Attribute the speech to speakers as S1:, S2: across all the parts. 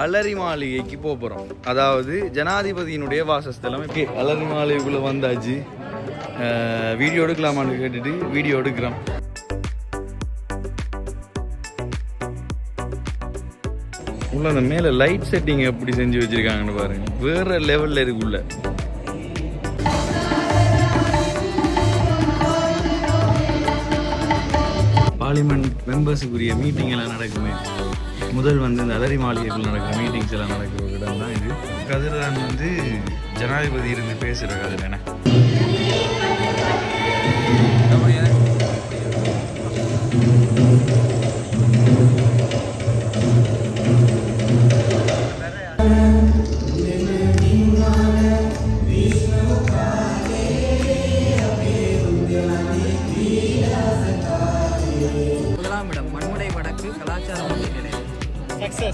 S1: அலரி மாளிகைக்கு போக போகிறோம் அதாவது ஜனாதிபதியினுடைய வாசஸ்தலம் ஓகே அலரி மாளிகைக்குள்ளே வந்தாச்சு வீடியோ எடுக்கலாமான்னு கேட்டுட்டு வீடியோ எடுக்கிறோம். உள்ள அந்த மேலே லைட் செட்டிங் எப்படி செஞ்சு வச்சிருக்காங்கன்னு பாருங்க. வேறு லெவலில் இருக்குள்ள பார்லிமெண்ட் மெம்பர்ஸுக்குரிய மீட்டிங் எல்லாம் நடக்குமே. முதல் வந்து இந்த அலரி மாளிகைக்குள்ள நடக்கிற மீட்டிங்ஸ் எல்லாம் நடக்கிற ஒரு இடம் தான் இது. கதிரதான் வந்து ஜனாதிபதி இருந்து பேசுகிற கதிர் என்ன?
S2: முதலாம் இடம் மண்முனை வடக்கு கலாச்சார மொழி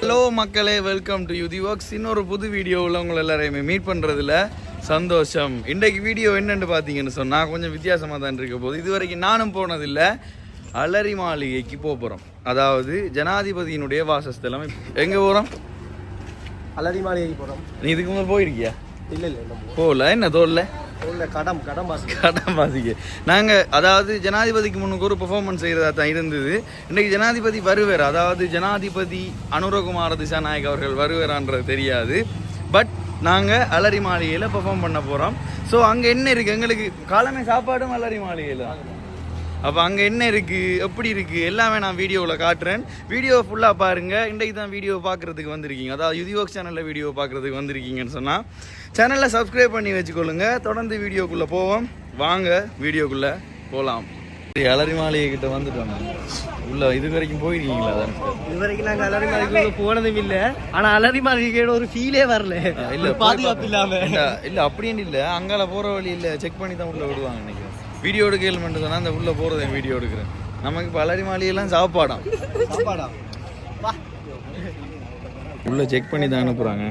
S1: ஹலோ மக்களே. வெல்கம் டு யுதி ஒர்க்ஸ் இன்னொரு புது வீடியோவில் உங்களை எல்லாரையுமே மீட் பண்ணுறதுல சந்தோஷம். இன்றைக்கு வீடியோ என்னன்னு பார்த்தீங்கன்னு சொன்னால் கொஞ்சம் வித்தியாசமாக தான் இருக்க போகுது. இது வரைக்கும் நானும் போனதில்லை. அலரி மாளிகைக்கு போக போகிறோம் அதாவது ஜனாதிபதியினுடைய வாசஸ்தலம் எங்கே போகிறோம்
S3: அலரி மாளிகைக்கு போகிறோம்
S1: நீ இதுக்கு முதல் போயிருக்கியா?
S3: இல்லை இல்லை
S1: போகல என்ன தோல்ல?
S3: கடம் கடம் மாசம்
S1: கடன் பாசிக்க நாங்கள் அதாவது ஜனாதிபதிக்கு முன்னுக்கு ஒரு பெர்ஃபார்மன்ஸ் செய்கிறதா தான் இருந்தது. இன்றைக்கு ஜனாதிபதி வருவார். அதாவது ஜனாதிபதி அனுரகுமார திசாநாயக் அவர்கள் வருவாரான்றது தெரியாது. பட் நாங்கள் அலரி மாளிகையில் பெர்ஃபார்ம் பண்ண போகிறோம் ஸோ அங்கே என்ன இருக்குது எங்களுக்கு காலமே சாப்பாடும் அலரி மாளிகையில். அப்போ அங்கே என்ன இருக்குது எப்படி இருக்குது எல்லாமே நான் வீடியோவில் காட்டுறேன். வீடியோ ஃபுல்லாக பாருங்கள் இன்றைக்கு தான் வீடியோ பார்க்குறதுக்கு வந்திருக்கீங்க. அதாவது யுதிவோக் சேனலில் வீடியோ பார்க்குறதுக்கு வந்திருக்கீங்கன்னு சொன்னால் சேனலில் சப்ஸ்கிரைப் பண்ணி வச்சுக்கொள்ளுங்க. தொடர்ந்து வீடியோக்குள்ளே போவோம். வாங்க வீடியோக்குள்ளே போகலாம் அலரி மாளிகை கிட்ட வந்துட்டோம் உள்ள இது வரைக்கும் போயிருக்கீங்களா அதான்?
S3: இது வரைக்கும் நாங்கள் அலரி மாளிகைக்கு போனதும் இல்லை. ஆனால் அலரி மாளிகையோட ஒரு ஃபீலே வரல.
S1: இல்ல
S3: பாதுகாப்பு இல்லாம.
S1: இல்ல அப்படின்னு இல்ல? அங்கால போற வழி இல்ல. செக் பண்ணி தான் உள்ள விடுவாங்க நினைக்கிறேன் வீடியோ எடுக்கல் மட்டும் சொன்னா அந்த உள்ள போறதை வீடியோ எடுக்கிறேன். நமக்கு இப்போ அலரி மாளிகைலாம் சாப்பாடாம்.
S3: சாப்பாடா? வா.
S1: உள்ள செக் பண்ணி தான் அனுப்புறாங்க.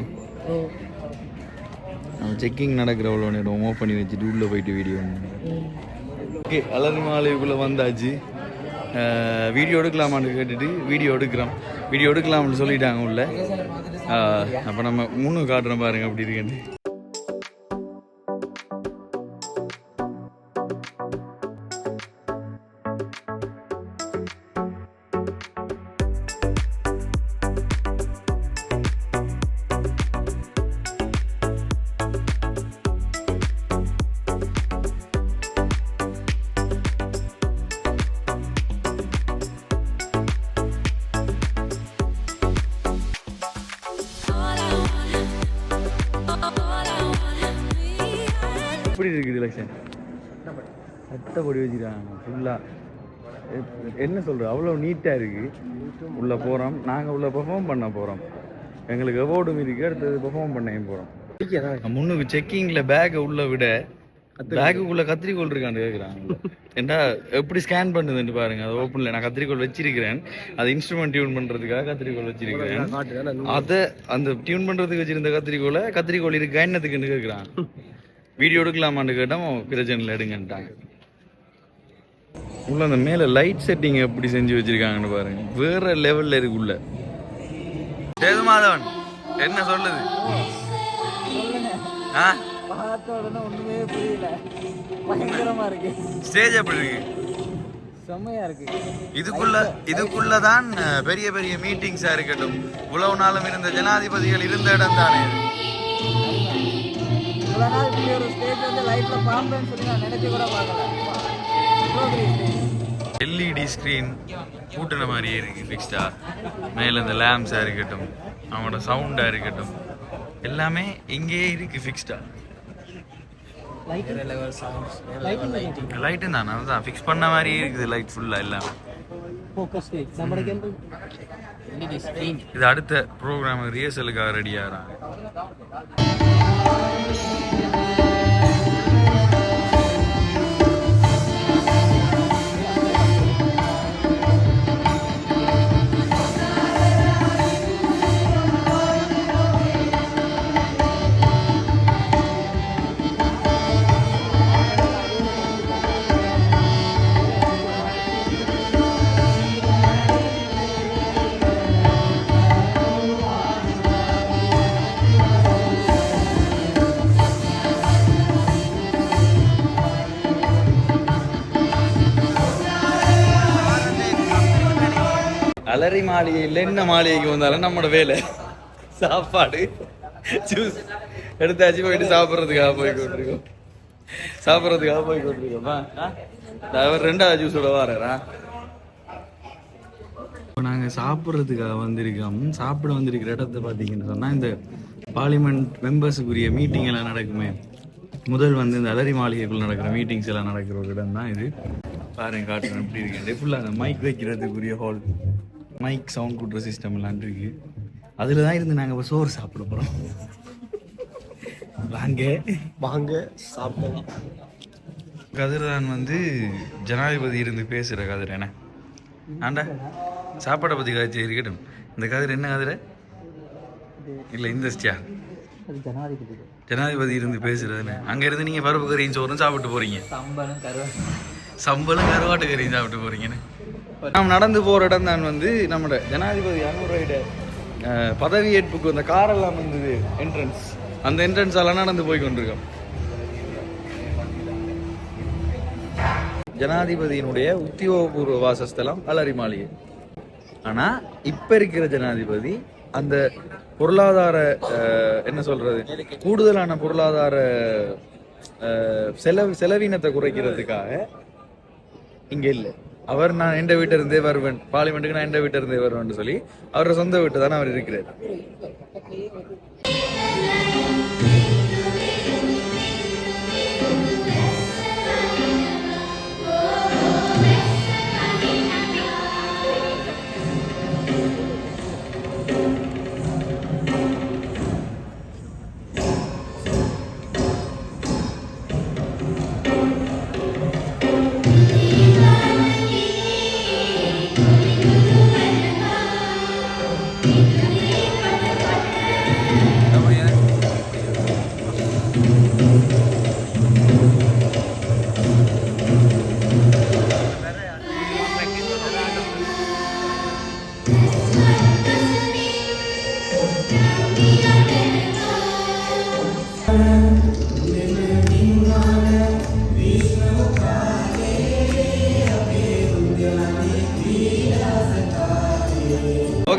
S1: நம்ம செக்கிங் நடக்கிற அவ்வளோ நேரம் ஓப் பண்ணி வச்சுட்டு உள்ள போயிட்டு வீடியோ ஓகே அலரி மாலைக்குள்ளே வந்தாச்சு. வீடியோ எடுக்கலாமான்னு கேட்டுட்டு வீடியோ எடுக்கிறோம். வீடியோ எடுக்கலாம்னு சொல்லிட்டாங்க உள்ள. அப்போ நம்ம மூணு காட்டுறோம் பாருங்க அப்படி இருக்குன்னு எலெக்ஷன் சட்டப்படி வச்சுருக்காங்க ஃபுல்லாக என்ன சொல்கிற அவ்வளோ நீட்டாக இருக்குது உள்ளே போகிறோம் நாங்கள் உள்ளே பெர்ஃபார்ம் பண்ண போகிறோம் எங்களுக்கு அவார்டும் இருக்குது அடுத்தது பெர்ஃபார்ம் பண்ணையும் போகிறோம் முன்னுக்கு செக்கிங்கில் பேக்கை உள்ள விட பேக்குக்குள்ளே கத்திரிக்கோல் இருக்கான்னு கேட்குறாங்க ஏண்டா எப்படி ஸ்கேன் பண்ணுதுன்னு பாருங்க அது ஓப்பனில் நான் கத்திரிக்கோல் வச்சிருக்கிறேன். அது இன்ஸ்ட்ருமெண்ட் டியூன் பண்ணுறதுக்காக கத்திரிக்கோல் வச்சிருக்கிறேன். அதை அந்த டியூன் பண்ணுறதுக்கு வச்சிருந்த கத்திரிக்கோலை கத்திரிக்கோல் இருக்கா என்னத்துக்குன்னு கேட்குறான் வீடியோ எடுக்கலாமான்னு கேட்டோம் பிரச்சனையில் எடுங்கன்ட்டாங்க. உள்ள அந்த மேலே லைட் செட்டிங் எப்படி செஞ்சு வச்சிருக்காங்கன்னு பாருங்க. வேற லெவல்ல இருக்கு உள்ள. சேதுமாதவன் என்ன சொல்லுது? ஆ?
S2: ஒண்ணுமே புரியல பயங்கரமா இருக்கு
S1: ஸ்டேஜ் எப்படி இருக்கு?
S2: செம்மையா இருக்கு
S1: இதுக்குள்ள இதுக்குள்ள தான் பெரிய பெரிய மீட்டிங்ஸா இருக்கட்டும். உழவு நாளும் இருந்த ஜனாதிபதிகள் இருந்த இடம் தானே
S2: நாள் இப்படி ஒரு ஸ்டேஜ் வந்து லைஃப்பில் பார்ப்பேன்னு சொல்லி நான் நினச்சி கூட பார்க்கல.
S1: எல்இடி ஸ்க்ரீன் கூட்டின மாதிரியே இருக்குது ஃபிக்ஸ்டாக மேலே இந்த லேம்ஸாக இருக்கட்டும் அவனோட சவுண்டாக இருக்கட்டும் எல்லாமே இங்கேயே
S2: இருக்குது ஃபிக்ஸ்டாக
S1: லைட்டும் தான் அதுதான். ஃபிக்ஸ் பண்ண மாதிரியே இருக்குது லைட் ஃபுல்லாக எல்லாமே. இது அடுத்த ப்ரோக்ராம் ரியர்சலுக்காக ரெடி ஆகிறாங்க Amém. அலரி மாளிகையில் என்ன மாளிகைக்கு வந்தாலும் நம்மளோட வேலை. சாப்பாடு ஜூஸ் எடுத்தாச்சு போயிட்டு சாப்பிட்றதுக்காக போய் கொண்டிருக்கோம். சாப்பிட்றதுக்காக போய் கொண்டிருக்கோமா. அவர் ரெண்டாவது ஜூஸோட வாரரா? இப்போ நாங்கள் சாப்பிட்றதுக்காக வந்திருக்கோம். சாப்பிட வந்திருக்கிற இடத்த பார்த்தீங்கன்னு சொன்னால் இந்த பார்லிமெண்ட் மெம்பர்ஸுக்குரிய மீட்டிங் எல்லாம் நடக்குமே. முதல் வந்து இந்த அலரி மாளிகைக்குள்ள நடக்கிற மீட்டிங்ஸ் எல்லாம் நடக்கிற ஒரு இடம் தான் இது. பாருங்க காட்டுறேன் எப்படி இருக்கு. ஃபுல்லாக அந்த மைக் வைக்கிறதுக்குரிய ஹால் மைக் சவுண்ட் கூட்டுற சிஸ்டம் எல்லாம் இருக்கு. அதில் தான் இருந்து நாங்கள் இப்போ சோறு சாப்பிட போகிறோம் வாங்க.
S3: வாங்க சாப்பிடலாம்.
S1: கதிரதான் வந்து ஜனாதிபதி இருந்து பேசுகிற கதிர் என்ன? ஆண்டா சாப்பாடை பற்றி காய்ச்சி இருக்கட்டும். இந்த கதிர் என்ன கதிரை? இல்லை இந்த ஸ்டியா.
S2: அது ஜனாதிபதி.
S1: ஜனாதிபதி இருந்து பேசுறதுன்னு அங்க இருந்து நீங்க பருப்பு கறியும் சோறும் சாப்பிட்டு போறீங்க.
S2: சம்பளம் கருவா
S1: சம்பளம் கருவாட்டு கறியும் சாப்பிட்டு போறீங்கன்னு நாம் நடந்து போகிற இடம் தான் வந்து நம்மட ஜனாதிபதி அனுரையிட பதவியேற்புக்கு அந்த காரெல்லாம் வந்தது என்ட்ரன்ஸ் அந்த என்ட்ரன்ஸ் எல்லாம் நடந்து போய் கொண்டிருக்கோம். ஜனாதிபதியினுடைய உத்தியோகபூர்வ வாசஸ்தலம் அலரி மாளிகை ஆனால் இப்போ இருக்கிற ஜனாதிபதி அந்த பொருளாதார என்ன சொல்றது கூடுதலான பொருளாதார செலவு செலவினத்தை குறைக்கிறதுக்காக இங்கே இல்லை. அவர் நான் எந்த வீட்டிலிருந்தே இருந்தே வருவேன். பார்லிமெண்ட்டுக்கு நான் எந்த வீட்டிலிருந்தே இருந்தே வருவேன் சொல்லி அவரோட சொந்த வீட்டு தானே அவர் இருக்கிறார்.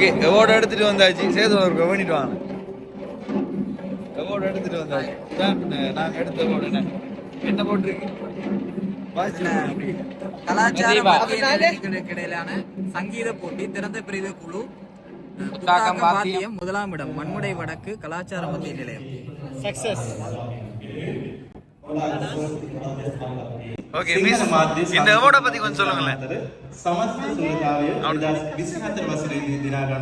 S1: ஓகே எவோர்டு எடுத்துட்டு வந்தாச்சு. சேது ஒரு பண்ணிட்டு வாங்க. எவோர்டு எடுத்துட்டு வந்தாச்சு. நாங்க எடுத்த எவோர்டு என்ன? என்ன போட்டிருக்கு?
S2: கலாச்சார இடையிலான சங்கீத போட்டி திறந்த பிரிவு குழு வாத்தியம் முதலாம் இடம் மண்முடை வடக்கு கலாச்சார மத்திய நிலையம்.
S3: சக்சஸ்
S1: ಓಕೆ
S4: ಮಿಸ್ ಇಂದ ಓಡ ಪತಿ ಕೊಂಚ ಸೊಲ್ಲುಂಗಲ್ಲ ಸಮಸ್ತ ಸುಲತಾವೆ ಅವನ 24 ವರ್ಷದ ದಿನಗಳ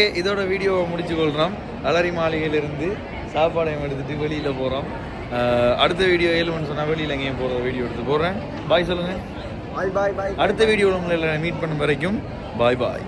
S1: ஓகே இதோட வீடியோவை முடிச்சு கொள்கிறோம் அலரி மாளிகையிலிருந்து சாப்பாடையும் எடுத்துட்டு வெளியில் போகிறோம் அடுத்த வீடியோ ஏழுமணி சொன்னால் வெளியில் எங்கேயும் போகிற வீடியோ எடுத்து போடுறேன். பாய் சொல்லுங்கள்
S3: பாய் பாய் பாய்
S1: அடுத்த வீடியோவில் உங்களை மீட் பண்ணும் வரைக்கும் பாய் பாய்